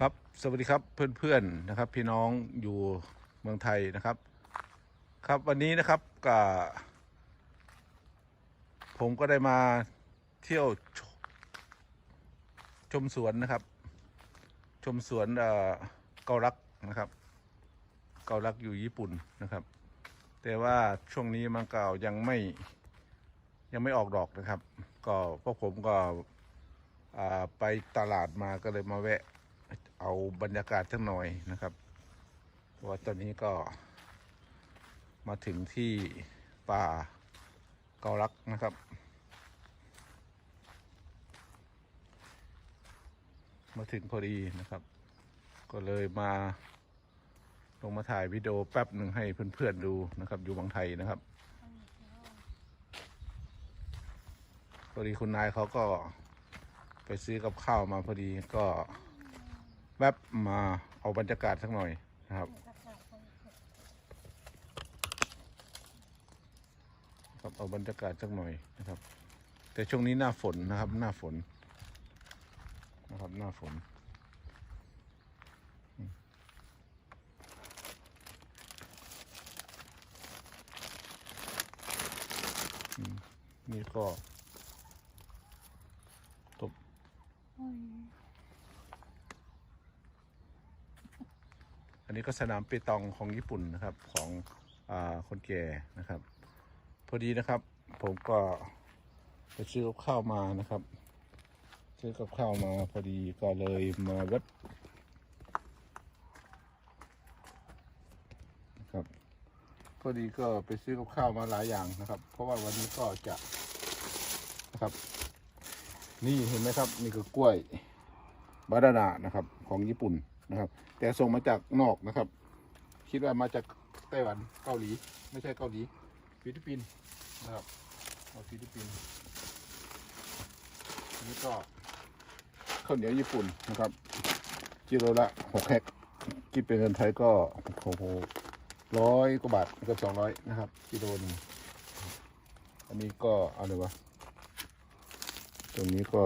ครับสวัสดีครับเพื่อนๆนะครับ พี่น้องอยู่เมืองไทยนะครับ ครับวันนี้นะครับกับผมก็ได้มาเที่ยวชชมสวนนะครับ ชมสวนเอ่อเกาลักนะครับ เกาลักอยู่ญี่ปุ่นนะครับ แต่ว่าช่วงนี้มันก็ยังไม่ยังไม่ออกดอกนะครับ ก็พวกผมก็ไปตลาดมาก็เลยมาแวะ เอาบรรยากาศสักหน่อยนะครับว่าตอนนี้ก็มาถึงที่ป่าเกาลักนะครับ มาถึงพอดีนะครับ ก็เลยมาลงมาถ่ายวิดีโอแป๊บหนึ่งให้เพื่อนๆดูนะครับ อยู่บางไทยนะครับพอดีคุณนายเขาก็ไปซื้อกับข้าวมาพอดีก็ แวบมาเอาบรรยากาศสักหน่อยนะครับครับเอาบรรยากาศสักหน่อยนะครับ แต่ช่วงนี้หน้าฝนนะครับ หน้าฝนนะครับหน้าฝนนี่ก็ตบ นนี้ก็สนามเปตองของญี่ปุ่นนะครับของอคนแก่นะครับ พอดีนะครับ ผมก็ไปซื้อกับข้าวมานะครับ ซื้อกับข้าวมาพอดีก็เลยมาวัดนะครับพอดีก็ไปซื้อกับข้าวมาหลายอย่างนะครับ เพราะว่าวันนี้ก็จะนะครับ นี่เห็นไหมครับนี่คือกล้วยบานานานะครับของญี่ปุ่น นะครับ แต่ส่งมาจากนอกนะครับ คิดว่ามาจากไต้หวันเกาหลี ไม่ใช่เกาหลีฟิลิปปินส์นะครับเอาฟิลิปปินส์อันนี้ก็ข้าวเหนียวญี่ปุ่นนะครับกิโลละหกแฮกคิดเป็นเงินไทยก็โอ้โหร้อยกว่าบาทเกือบสองร้อยนะครับกิโลนึงอันนี้ก็อะไรวะตรงนี้ก็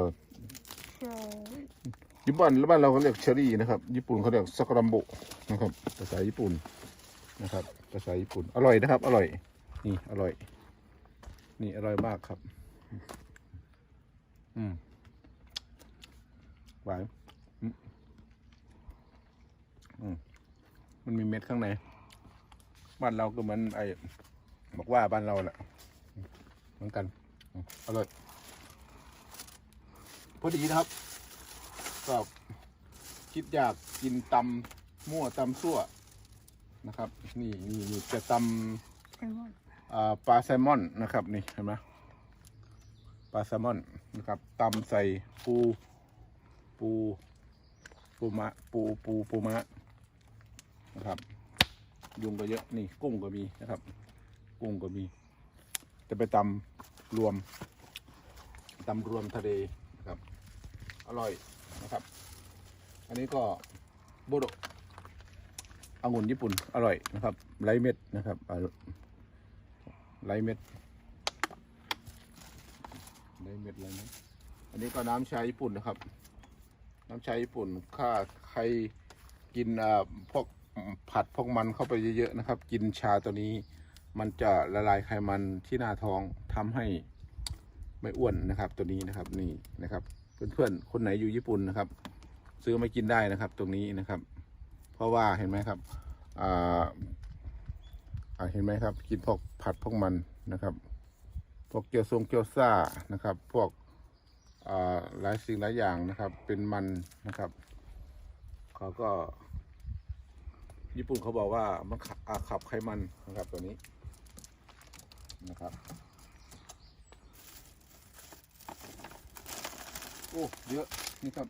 ญี่ปุ่นแล้วบ้านเราเขาเรียกเชอรี่นะครับญี่ปุ่นเขาเรียกซากุรัมโบนะครับภาษาญี่ปุ่นนะครับภาษาญี่ปุ่นอร่อยนะครับ อร่อย นี่อร่อย นี่อร่อยมากครับ อืมหวานอืมมันมีเม็ดข้างในบ้านเราก็เหมือนไอ้บอกว่าบ้านเราแหละเหมือนกันอืมอร่อยพอดีนะครับ ก็คิดอยากกินตำมั่วตำซั่วนะครับ นี่นี่นี่จะตำอ่าปลาแซลมอนนะครับ นี่เห็นไหมปลาแซลมอนนะครับตำใส่ปูปูปูมะปูปูปูมะนะครับ ยุงก็เยอะนี่กุ้งก็มีนะครับ กุ้งก็มี จะไปตำรวมตำรวมทะเลนะครับ อร่อย นะครับ อันนี้ก็โบโดองุ่นญี่ปุ่นอร่อยนะครับไรเม็ดนะครับอ่าไรเม็ดไรเม็ดไรเม็ดอันนี้ก็น้ำชาญี่ปุ่นนะครับ น้ำชาญี่ปุ่นถ้าใครกินอ่าพวกผัดพวกมันเข้าไปเยอะๆนะครับ กินชาตัวนี้มันจะละลายไขมันที่หน้าท้องทำให้ไม่อ้วนนะครับ ตัวนี้นะครับนี่นะครับ เพื่อนๆคนไหนอยู่ญี่ปุ่นนะครับ ซื้อมากินได้นะครับ ตรงนี้นะครับ เพราะว่าเห็นไหมครับอ่าอ่าเห็นไหมครับ กินพวกผัดพวกมันนะครับ พวกเกี๊ยวซงเกี๊ยวซ่านะครับ พวกอ่าหลายสิ่งหลายอย่างนะครับ เป็นมันนะครับเขาก็ ญี่ปุ่นเขาบอกว่ามันขับอ่าขับไขมันนะครับตัวนี้นะครับ อ้เยอะนี่ครับ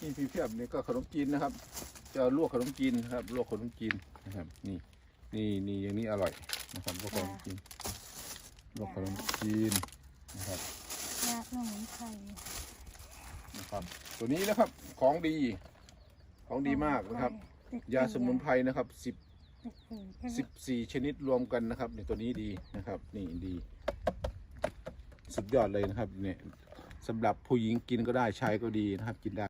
นี่พี่เพียบนี่ก็ขนมจีนนะครับ จะลวกขนมจีนนะครับ ลวกขนมจีนนะครับ นี่ นี่นี่อย่างนี้อร่อยนะครับลวกขนมจีนลวกขนมจีนนะครับยาสมุนไพรนะครับ ตัวนี้นะครับของดี ของดีมากนะครับ ยาสมุนไพรนะครับสิบสิบสี่ชนิดรวมกันนะครับในตัวนี้ดีนะครับ นี่ดี สุดยอดเลยนะครับเนี่ย สำหรับผู้หญิงกินก็ได้ชายก็ดีนะครับกินได้